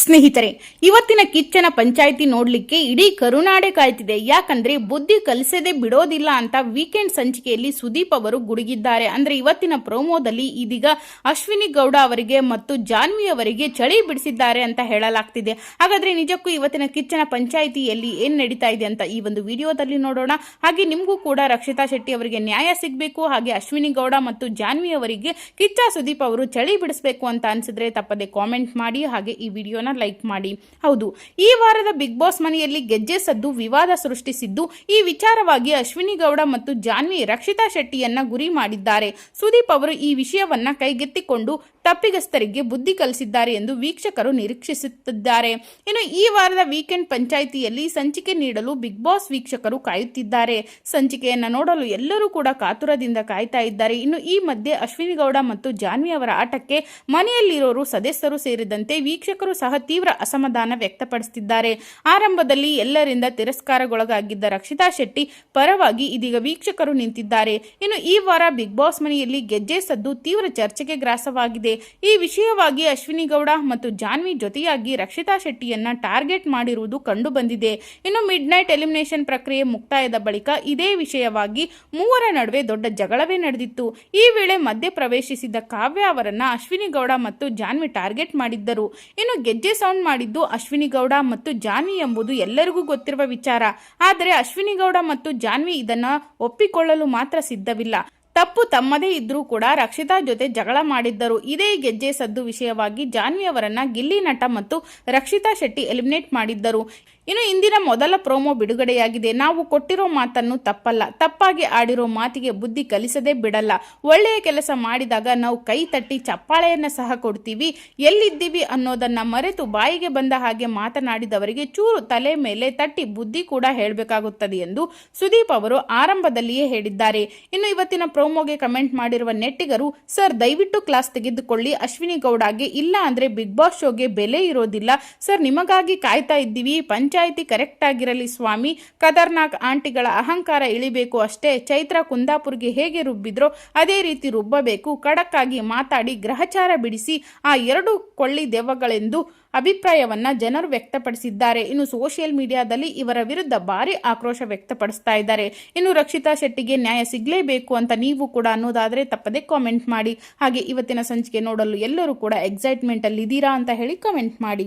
ಸ್ನೇಹಿತರೆ, ಇವತ್ತಿನ ಕಿಚ್ಚನ ಪಂಚಾಯಿತಿ ನೋಡ್ಲಿಕ್ಕೆ ಇಡೀ ಕರುನಾಡೆ ಕಾಯ್ತಿದೆ. ಯಾಕಂದ್ರೆ ಬುದ್ಧಿ ಕಲಿಸದೆ ಬಿಡೋದಿಲ್ಲ ಅಂತ ವೀಕೆಂಡ್ ಸಂಚಿಕೆಯಲ್ಲಿ ಸುದೀಪ್ ಅವರು ಗುಡುಗಿದ್ದಾರೆ. ಅಂದ್ರೆ ಇವತ್ತಿನ ಪ್ರೋಮೋದಲ್ಲಿ ಇದೀಗ ಅಶ್ವಿನಿ ಗೌಡ ಅವರಿಗೆ ಮತ್ತು ಜಾನ್ವಿ ಅವರಿಗೆ ಚಳಿ ಬಿಡಿಸಿದ್ದಾರೆ ಅಂತ ಹೇಳಲಾಗ್ತಿದೆ. ಹಾಗಾದ್ರೆ ನಿಜಕ್ಕೂ ಇವತ್ತಿನ ಕಿಚ್ಚನ ಪಂಚಾಯಿತಿಯಲ್ಲಿ ಏನ್ ನಡೀತಾ ಇದೆ ಅಂತ ಈ ಒಂದು ವಿಡಿಯೋದಲ್ಲಿ ನೋಡೋಣ. ಹಾಗೆ ನಿಮಗೂ ಕೂಡ ರಕ್ಷಿತಾ ಶೆಟ್ಟಿ ಅವರಿಗೆ ನ್ಯಾಯ ಸಿಗಬೇಕು, ಹಾಗೆ ಅಶ್ವಿನಿ ಗೌಡ ಮತ್ತು ಜಾನ್ವಿ ಅವರಿಗೆ ಕಿಚ್ಚ ಸುದೀಪ್ ಅವರು ಚಳಿ ಬಿಡಿಸಬೇಕು ಅಂತ ಅನ್ಸಿದ್ರೆ ತಪ್ಪದೆ ಕಾಮೆಂಟ್ ಮಾಡಿ. ಹಾಗೆ ಈ ವಿಡಿಯೋನ ಲೈಕ್ ಮಾಡಿ. ಹೌದು, ಈ ವಾರದ ಬಿಗ್ ಬಾಸ್ ಮನೆಯಲ್ಲಿ ಗೆಜ್ಜೆ ಸದ್ದು ವಿವಾದ ಸೃಷ್ಟಿಸಿದ್ದು, ಈ ವಿಚಾರವಾಗಿ ಅಶ್ವಿನಿ ಗೌಡ ಮತ್ತು ಜಾನ್ವಿ ರಕ್ಷಿತಾ ಶೆಟ್ಟಿಯನ್ನ ಗುರಿ ಮಾಡಿದ್ದಾರೆ. ಸುದೀಪ್ ಅವರು ಈ ವಿಷಯವನ್ನ ಕೈಗೆತ್ತಿಕೊಂಡು ತಪ್ಪಿಗಸ್ತರಿಗೆ ಬುದ್ಧಿ ಕಲಿಸಿದ್ದಾರೆ ಎಂದು ವೀಕ್ಷಕರು ನಿರೀಕ್ಷಿಸುತ್ತಿದ್ದಾರೆ. ಇನ್ನು ಈ ವಾರದ ವೀಕೆಂಡ್ ಪಂಚಾಯಿತಿಯಲ್ಲಿ ಸಂಚಿಕೆ ನೀಡಲು ಬಿಗ್ ಬಾಸ್ ವೀಕ್ಷಕರು ಕಾಯುತ್ತಿದ್ದಾರೆ. ಸಂಚಿಕೆಯನ್ನ ನೋಡಲು ಎಲ್ಲರೂ ಕೂಡ ಕಾತುರದಿಂದ ಕಾಯ್ತಾ ಇದ್ದಾರೆ. ಇನ್ನು ಈ ಮಧ್ಯೆ ಅಶ್ವಿನಿ ಗೌಡ ಮತ್ತು ಜಾನ್ವಿ ಅವರ ಆಟಕ್ಕೆ ಮನೆಯಲ್ಲಿರೋರು ಸದಸ್ಯರು ಸೇರಿದಂತೆ ವೀಕ್ಷಕರು ಸಹ ತೀವ್ರ ಅಸಮಾಧಾನ ವ್ಯಕ್ತಪಡಿಸುತ್ತಿದ್ದಾರೆ ಆರಂಭದಲ್ಲಿ ಎಲ್ಲರಿಂದ ತಿರಸ್ಕಾರಗೊಳಗಾಗಿದ್ದ ರಕ್ಷಿತಾ ಶೆಟ್ಟಿ ಪರವಾಗಿ ಇದೀಗ ವೀಕ್ಷಕರು ನಿಂತಿದ್ದಾರೆ. ಇನ್ನು ಈ ವಾರ ಬಿಗ್ ಬಾಸ್ ಮನೆಯಲ್ಲಿ ಗೆಜ್ಜೆ ಸದ್ದು ತೀವ್ರ ಚರ್ಚೆಗೆ ಗ್ರಾಸವಾಗಿದೆ. ಈ ವಿಷಯವಾಗಿ ಅಶ್ವಿನಿ ಗೌಡ ಮತ್ತು ಜಾನ್ವಿ ಜೊತೆಯಾಗಿ ರಕ್ಷಿತಾ ಶೆಟ್ಟಿಯನ್ನ ಟಾರ್ಗೆಟ್ ಮಾಡಿರುವುದು ಕಂಡು ಬಂದಿದೆ ಇನ್ನು ಮಿಡ್ ನೈಟ್ ಎಲಿಮಿನೇಷನ್ ಪ್ರಕ್ರಿಯೆ ಮುಕ್ತಾಯದ ಬಳಿಕ ಇದೇ ವಿಷಯವಾಗಿ ಮೂವರ ನಡುವೆ ದೊಡ್ಡ ಜಗಳವೇ ನಡೆದಿತ್ತು. ಈ ವೇಳೆ ಮಧ್ಯ ಪ್ರವೇಶಿಸಿದ ಕಾವ್ಯ ಅವರನ್ನ ಅಶ್ವಿನಿ ಗೌಡ ಮತ್ತು ಜಾನ್ವಿ ಟಾರ್ಗೆಟ್ ಮಾಡಿದ್ದರು. ಇನ್ನು ಗೆಜ್ಜೆ ಸೌಂಡ್ ಮಾಡಿದ್ದು ಅಶ್ವಿನಿ ಗೌಡ ಮತ್ತು ಜಾನ್ವಿ ಎಂಬುದು ಎಲ್ಲರಿಗೂ ಗೊತ್ತಿರುವ ವಿಚಾರ. ಆದರೆ ಅಶ್ವಿನಿ ಗೌಡ ಮತ್ತು ಜಾನ್ವಿ ಇದನ್ನ ಒಪ್ಪಿಕೊಳ್ಳಲು ಮಾತ್ರ ಸಿದ್ಧವಿಲ್ಲ. ತಪ್ಪು ತಮ್ಮದೇ ಇದ್ರೂ ಕೂಡ ರಕ್ಷಿತಾ ಜೊತೆ ಜಗಳ ಮಾಡಿದ್ದರು. ಇದೇ ಗೆಜ್ಜೆ ಸದ್ದು ವಿಷಯವಾಗಿ ಜಾನ್ವಿ ಅವರನ್ನ ಗಿಲ್ಲಿ ನಟ ಮತ್ತು ರಕ್ಷಿತಾ ಶೆಟ್ಟಿ ಎಲಿಮಿನೇಟ್ ಮಾಡಿದ್ದರು. ಇನ್ನು ಇಂದಿನ ಮೊದಲ ಪ್ರೋಮೋ ಬಿಡುಗಡೆಯಾಗಿದೆ. ನಾವು ಕೊಟ್ಟಿರೋ ಮಾತನ್ನು ತಪ್ಪಲ್ಲ. ತಪ್ಪಾಗಿ ಆಡಿರೋ ಮಾತಿಗೆ ಬುದ್ಧಿ ಕಲಿಸದೇ ಬಿಡಲ್ಲ. ಒಳ್ಳೆಯ ಕೆಲಸ ಮಾಡಿದಾಗ ನಾವು ಕೈ ತಟ್ಟಿ ಚಪ್ಪಾಳೆಯನ್ನು ಸಹ ಕೊಡ್ತೀವಿ. ಎಲ್ಲಿದ್ದೀವಿ ಅನ್ನೋದನ್ನ ಮರೆತು ಬಾಯಿಗೆ ಬಂದ ಹಾಗೆ ಮಾತನಾಡಿದವರಿಗೆ ಚೂರು ತಲೆ ಮೇಲೆ ತಟ್ಟಿ ಬುದ್ಧಿ ಕೂಡ ಹೇಳಬೇಕಾಗುತ್ತದೆ ಎಂದು ಸುದೀಪ್ ಅವರು ಆರಂಭದಲ್ಲಿಯೇ ಹೇಳಿದ್ದಾರೆ. ಇನ್ನು ಇವತ್ತಿನ ಪ್ರೋಮೋಗೆ ಕಮೆಂಟ್ ಮಾಡಿರುವ ನೆಟ್ಟಿಗರು, ಸರ್, ದಯವಿಟ್ಟು ಕ್ಲಾಸ್ ತೆಗೆದುಕೊಳ್ಳಿ. ಅಶ್ವಿನಿ ಗೌಡಗೆ ಇಲ್ಲ ಅಂದ್ರೆ ಬಿಗ್ ಬಾಸ್ ಶೋಗೆ ಬೆಲೆ ಇರೋದಿಲ್ಲ. ಸರ್, ನಿಮಗಾಗಿ ಕಾಯ್ತಾ ಇದ್ದೀವಿ. ಪಂಚಾಯಿತಿ ಕರೆಕ್ಟ್ ಆಗಿರಲಿ ಸ್ವಾಮಿ. ಕದರ್ನಾಕ್ ಆಂಟಿಗಳ ಅಹಂಕಾರ ಇಳಿಬೇಕು ಅಷ್ಟೇ. ಚೈತ್ರ ಕುಂದಾಪುರ್ಗೆ ಹೇಗೆ ರುಬ್ಬಿದ್ರೋ ಅದೇ ರೀತಿ ರುಬ್ಬಬೇಕು. ಖಡಕ್ಕಾಗಿ ಮಾತಾಡಿ ಗ್ರಹಚಾರ ಬಿಡಿಸಿ ಆ ಎರಡು ಕೊಳ್ಳಿ ದೆವ್ವಗಳೆಂದು ಅಭಿಪ್ರಾಯವನ್ನ ಜನರು ವ್ಯಕ್ತಪಡಿಸಿದ್ದಾರೆ. ಇನ್ನು ಸೋಷಿಯಲ್ ಮೀಡಿಯಾದಲ್ಲಿ ಇವರ ವಿರುದ್ಧ ಭಾರಿ ಆಕ್ರೋಶ ವ್ಯಕ್ತಪಡಿಸ್ತಾ ಇದ್ದಾರೆ. ಇನ್ನು ರಕ್ಷಿತಾ ಶೆಟ್ಟಿಗೆ ನ್ಯಾಯ ಸಿಗಲೇಬೇಕು ಅಂತ ನೀವು ಕೂಡ ಅನ್ನೋದಾದರೆ ತಪ್ಪದೆ ಕಾಮೆಂಟ್ ಮಾಡಿ. ಹಾಗೆ ಇವತ್ತಿನ ಸಂಚಿಕೆ ನೋಡಲು ಎಲ್ಲರೂ ಕೂಡ ಎಕ್ಸೈಟ್ಮೆಂಟ್ ಅಲ್ಲಿ ಇದ್ದೀರಾ ಅಂತ ಹೇಳಿ ಕಾಮೆಂಟ್ ಮಾಡಿ.